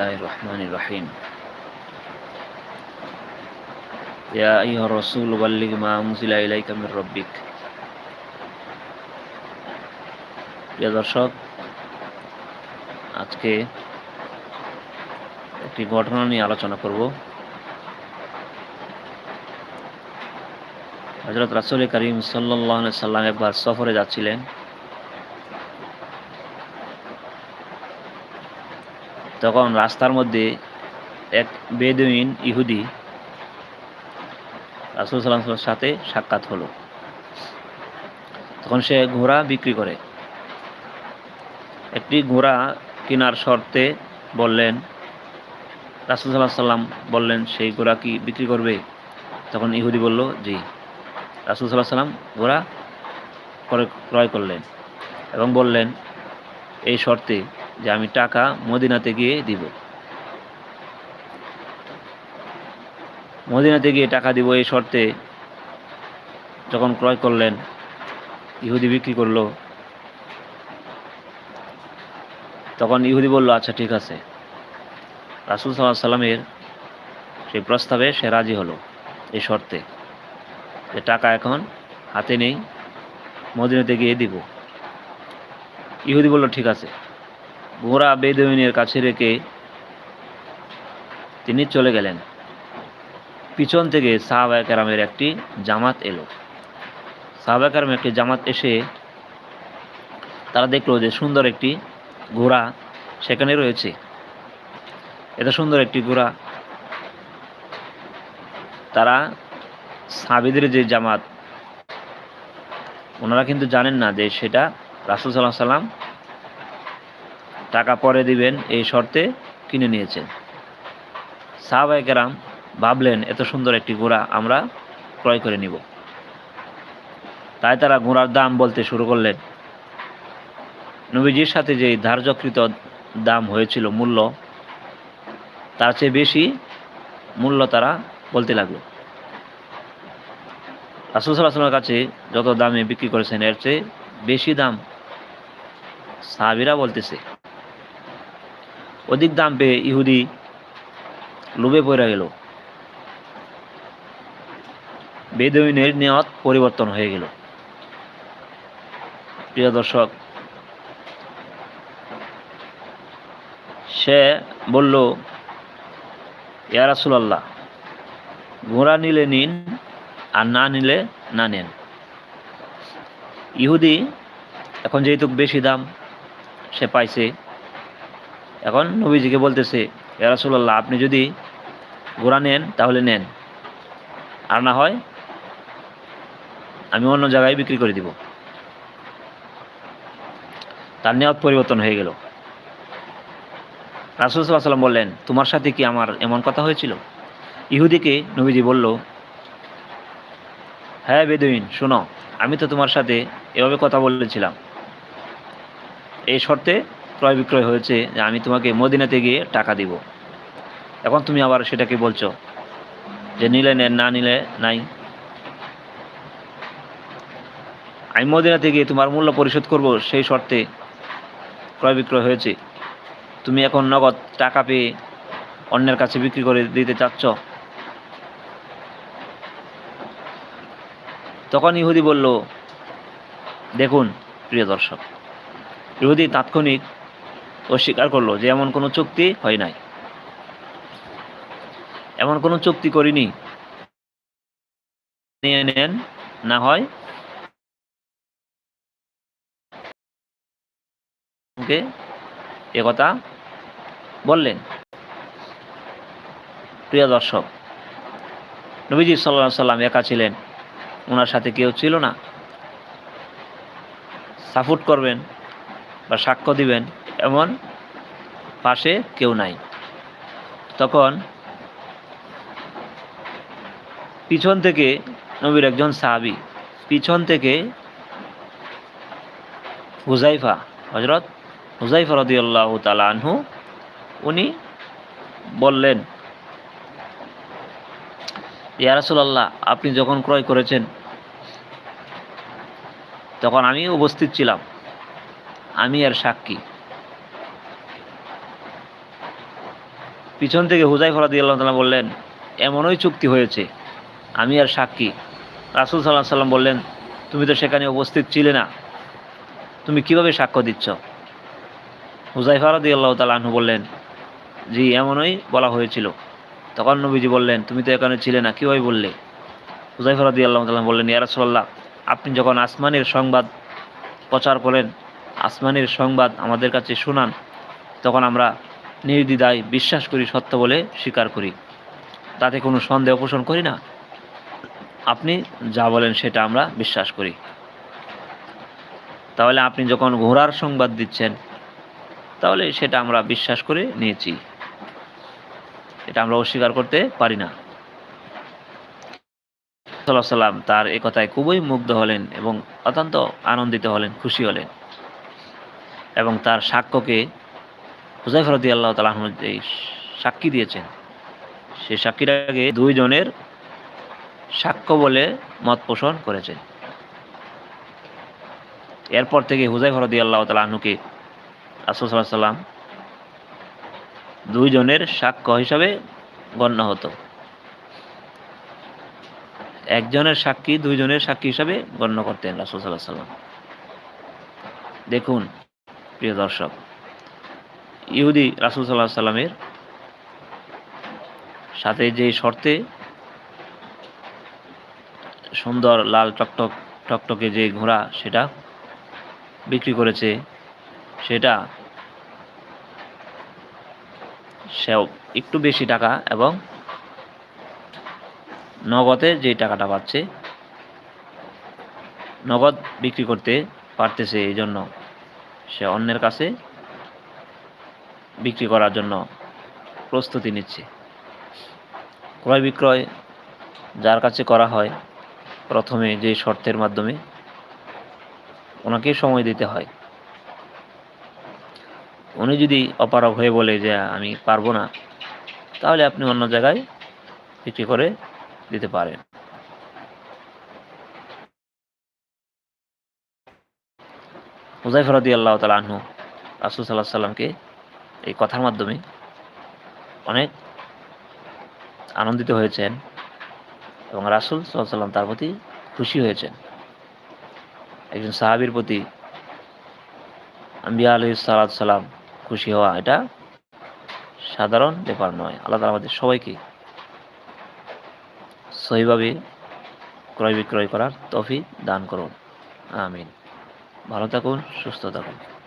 الله الرحمن الرحيم يا أيها الرسول بلغ ما أنزل إليك من ربك প্রিয় দর্শক আজকে একটি ঘটনা নিয়ে আলোচনা করব হজরত রাসুল করিম সাল্লাহ সাল্লাম একবার সফরে যাচ্ছিলেন তখন রাস্তার মধ্যে এক বেদুইন ইহুদি রাসুল সাল্লামের সাথে সাক্ষাৎ হলো। তখন সে ঘোড়া বিক্রি করে। একটি ঘোড়া কেনার শর্তে বললেন, রাসুল সাল্লাহ সাল্লাম বললেন, সেই ঘোড়া কি বিক্রি করবে? তখন ইহুদি বলল, জি। রাসুল সাল্লাহ সাল্লাম ঘোড়া ক্রয় করলেন এবং বললেন, এই শর্তে যে আমি টাকা মদিনাতে গিয়ে দিব। মদিনাতে গিয়ে টাকা দিব এই শর্তে যখন ক্রয় করলেন, ইহুদি বিক্রি করল। তখন ইহুদি বলল আচ্ছা ঠিক আছে। রাসুল সাল্লাহ সাল্লামের সেই প্রস্তাবে সে রাজি হলো এই শর্তে যে টাকা এখন হাতে নেই, মদিনাতে গিয়ে দিব। ইহুদি বলল, ঠিক আছে। ঘোড়া বেদমিনের কাছে রেখে তিনি চলে গেলেন। পিছন থেকে সাহাবায় কেরামের একটি জামাত এলো। সাহাবায় কেরামের একটি জামাত এসে তারা দেখল যে সুন্দর একটি ঘোড়া সেখানে রয়েছে। এত সুন্দর একটি ঘোড়া। তারা সাবিদের যে জামাত, ওনারা কিন্তু জানেন না যে সেটা রাসুল সাল্লাহ সাল্লাম টাকা পরে দিবেন এই শর্তে কিনে নিয়েছেন। সাহাবাই কেরাম ভাবলেন, এত সুন্দর একটি ঘোড়া আমরা ক্রয় করে নিব। তাই তারা ঘোড়ার দাম বলতে শুরু করলেন। নবীজির সাথে যে ধার্যকৃত দাম হয়েছিল মূল্য, তার চেয়ে বেশি মূল্য তারা বলতে লাগল। রাসুল সাল্লাহামের কাছে যত দামে বিক্রি করেছেন, এর চেয়ে বেশি দাম সাহাবিরা বলতেছে। অধিক দাম পেয়ে ইহুদি লোভে পড়ে গেল। বেদইনের নিয়ত পরিবর্তন হয়ে গেল। প্রিয় দর্শক, সে বলল, ইয়া রাসুলাল্লাহ, ঘোড়া নিলে নিন আর না নিলে না নেন। ইহুদি এখন যেহেতু বেশি দাম সে পাইছে এখন নবীজিকে বলতেছে, ইয়া আপনি যদি ঘোড়া নেন, তাহলে নেন। আর না হয়, আমি অন্য জায়গায় বিক্রি করে দিব। তার নিয়ত পরিবর্তন হয়ে গেল। রাসুল সাল্লাম বললেন, তোমার সাথে কি আমার এমন কথা হয়েছিল? ইহুদিকে নবীজি বলল হ্যাঁ বেদুইন, শোনো, আমি তো তোমার সাথে এভাবে কথা বলেছিলাম। এই শর্তে ক্রয় বিক্রয় হয়েছে, যে আমি তোমাকে মদিনাতে গিয়ে টাকা দিব। এখন তুমি আবার সেটাকে বলছো, যে নিলে নেন না নিলে নাই। আমি মদিনাতে গিয়ে তোমার মূল্য পরিশোধ করব, সেই শর্তে ক্রয় বিক্রয় হয়েছে। তুমি এখন নগদ টাকা পেয়ে অন্যের কাছে বিক্রি করে দিতে চাচ্ছ। তখন ইহুদি বলল, দেখুন, প্রিয় দর্শক, ইহুদি তাৎক্ষণিক অস্বীকার করল যে এমন কোনো চুক্তি হয় নাই। এমন কোনো চুক্তি করিনি। নিয়ে নেন, না হয়। কথা বললেন। প্রিয় দর্শক, নবীজি সাল্লা সাল্লাম একা ছিলেন। ওনার সাথে কেউ ছিল না। সাপোর্ট করবেন বা সাক্ষ্য দিবেন। এমন পাশে কেউ নাই। তখন পিছন থেকে নবীর একজন সাহাবি, পিছন থেকে হুজাইফা হজরত হুজাইফা রদিয়াল্লাহ তালা আনহু, উনি বললেন ইয়ারাসুল্লাহ আপনি যখন ক্রয় করেছেন, তখন আমি উপস্থিত ছিলাম। আমি আর সাক্ষী। পিছন থেকে হুজাই ফরাদি আল্লাহ তালা বললেন, এমনই চুক্তি হয়েছে। আমি আর সাক্ষী। রাসুল সাল্লাহ সাল্লাম বললেন, তুমি তো সেখানে উপস্থিত ছিলে না। তুমি কীভাবে সাক্ষ্য দিচ্ছ? হুজাই ফরাদি আল্লাহ তালা আনহু বললেন, জি, এমনই বলা হয়েছিল। তখন নবীজি বললেন, তুমি তো এখানে ছিলে না, কীভাবে বললে? হুজাই ফরাদি আল্লাহ তালা বললেন ইয়ারসোল্লাহ আপনি যখন আসমানের সংবাদ প্রচার করেন, আসমানের সংবাদ আমাদের কাছে শোনান, তখন আমরা নির্দ্বিধায় বিশ্বাস করি সত্য বলে স্বীকার করি। তাতে কোনো সন্দেহ পোষণ করি না। আপনি যা বলেন সেটা আমরা বিশ্বাস করি। তাহলে আপনি যখন ঘোড়ার সংবাদ দিচ্ছেন, তাহলে সেটা আমরা বিশ্বাস করে নিয়েছি। এটা আমরা অস্বীকার করতে পারি না। সাল্লাহ সাল্লাম তার এ কথায় খুবই মুগ্ধ হলেন এবং অত্যন্ত আনন্দিত হলেন, খুশি হলেন। এবং তার সাক্ষ্যকে হুজাইফরদি আল্লাহ তালাহ এই সাক্ষী দিয়েছেন, সেই সাক্ষীটাকে দুইজনের সাক্ষ্য বলে মত পোষণ করেছেন। এরপর থেকে হুজাইফরদি আল্লাহ তালাহনুকে রাসুসাল্লাহ সাল্লাম দুইজনের সাক্ষ্য হিসাবে গণ্য হতো। একজনের সাক্ষী দুইজনের সাক্ষী হিসাবে গণ্য করতেন রাসুল সাল্লাহ সাল্লাম। দেখুন, প্রিয় দর্শক ইহুদি রাসুল সাল্লাহ সাল্লামের সাথে যে শর্তে সুন্দর লাল টকটক, টকটকে যে ঘোড়া সেটা বিক্রি করেছে, সেটা সেও একটু বেশি টাকা এবং নগদে যে টাকাটা পাচ্ছে, নগদ বিক্রি করতে পারতেছে, এই জন্য সে অন্যের কাছে বিক্রি করার জন্য প্রস্তুতি নিচ্ছে। ক্রয় বিক্রয় যার কাছে করা হয়, প্রথমে যে শর্তের মাধ্যমে ওনাকে সময় দিতে হয়। উনি যদি অপারগ হয়ে বলে যে আমি পারব না, তাহলে আপনি অন্য জায়গায় বিক্রি করে দিতে পারেন। হুজাই ফরদি আল্লাহ তালা আনহু রাসুল সাল্লাহ সাল্লামকে এই কথার মাধ্যমে অনেক আনন্দিত হয়েছেন এবং রাসুল সাল্লাম তার প্রতি খুশি হয়েছেন। একজন সাহাবির প্রতি আম্বিয়া আলহ সাল্লাম খুশি হওয়া এটা সাধারণ ব্যাপার নয়। আল্লাহ তালা আমাদের সবাইকে সহিভাবে ক্রয় বিক্রয় করার তফি দান করুন। আমিন। ভালো থাকুন, সুস্থ থাকুন।